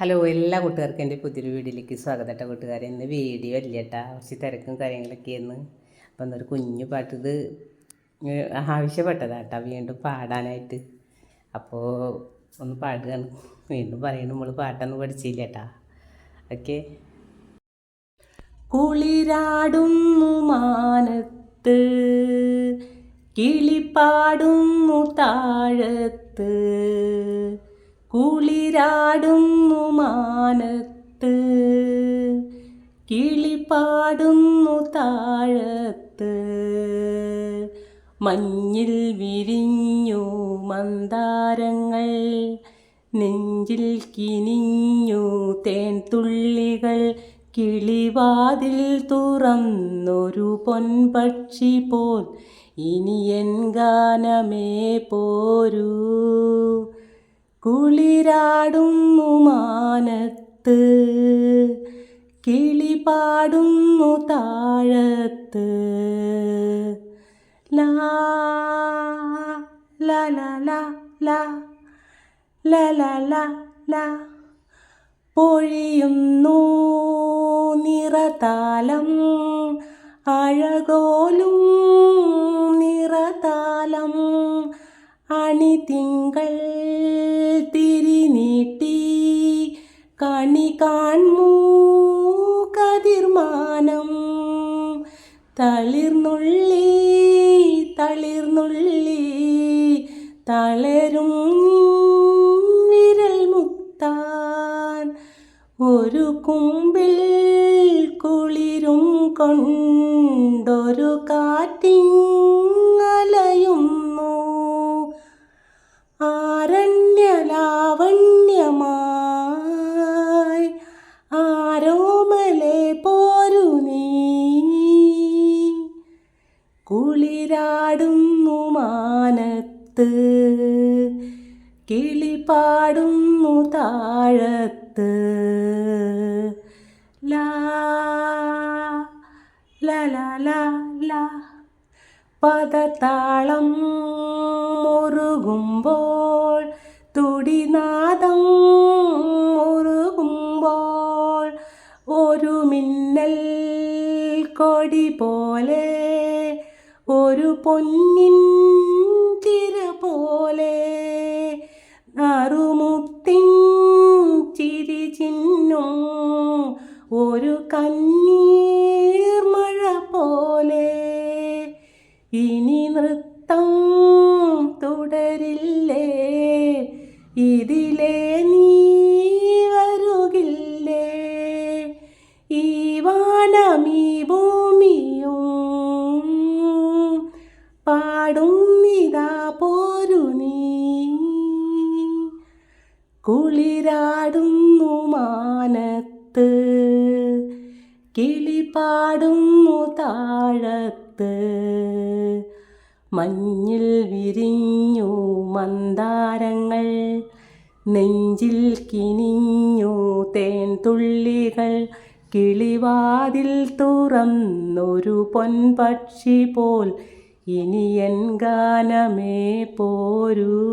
Hello എല്ലാ കൂട്ടുകാർക്കും എന്റെ പുതിയൊരു വീഡിയോയിലേക്ക് സ്വാഗതം കേട്ടോ കൂട്ടുകാരെ. ഇന്ന് വീഡിയോ ഇല്ല കുറച്ച് തിരക്കും കാര്യങ്ങളൊക്കെ ആയിരുന്നു. അപ്പം എന്നൊരു കുഞ്ഞു പാട്ട് ഇത് ഏഹ് ആവശ്യപ്പെട്ടതാ കേട്ടോ വീണ്ടും പാടാനായിട്ട്. അപ്പോൾ ഒന്ന് പാടുകയാണ്. വീണ്ടും പറയുന്നു നമ്മൾ പാട്ടൊന്നും പഠിച്ചില്ല കേട്ടാ. ഓക്കെ. കുളിരാടുന്നു മാനത്ത് കിളിപ്പാടുന്നു താഴത്ത്. കുളിരാടുന്നു മാനത്ത് കിളിപ്പാടുന്നു താഴത്ത്. മഞ്ഞിൽ വിരിഞ്ഞു മന്ദാരങ്ങൾ നെഞ്ചിൽ കിനിഞ്ഞു തേൻ തുള്ളികൾ കിളിവാതിൽ തുറന്നൊരു പൊൻപക്ഷി പോൽ ഇനി എൻ ഗാനമേ പോരൂ. കുളിരാടുന്നു മാനത്ത് കിളി പാടുന്നു താഴത്ത്. ലാ ലാ ലാ ലാ ലാ ലാ ലാ പൊഴിയുന്നു നിറതാലം അഴകോലും നിറതാലം അണിതിങ്കൾ തളിർന്നുള്ളി തളിർന്നുള്ളി തളരും വിരൽ മുത്താൻ ഒരു കുമ്പിൽ കുളിരും കൊണ്ടൊരു കാറ്റിങ്ങലയുന്നു കുളിരാടുന്നു മാനത്ത് കിളിപാടുന്നു താഴത്ത്. ലാ ലാ ലാ ലാ ലാ. പദതാളം മുറുകുമ്പോൾ തുടിനാദം മുറുകുമ്പോൾ ഒരു മിന്നൽ കൊടി പോലെ ഒരു പൊന്നിൻ തിര പോലെ നറുമുത്തിൻ ചിരി ചിന്നോ ഒരു കണ്ണീർ മഴ പോലെ. ഇനി നൃത്തം തുടരില്ലേ? ഇതിലേ നീ വരുകില്ലേ? ഈ വാനമീ കുളിരാടുന്നു മാനത്ത്. കിളിപാടുന്നു താഴത്ത്. മഞ്ഞിൽ വിരിഞ്ഞു മന്ദാരങ്ങൾ. നെഞ്ചിൽ കിനിഞ്ഞു തേൻ തുള്ളികൾ കിളിവാതിൽ തുറന്നൊരു പൊൻപക്ഷി പോൽ ഇനിയൻ ഗാനമേ പോരൂ.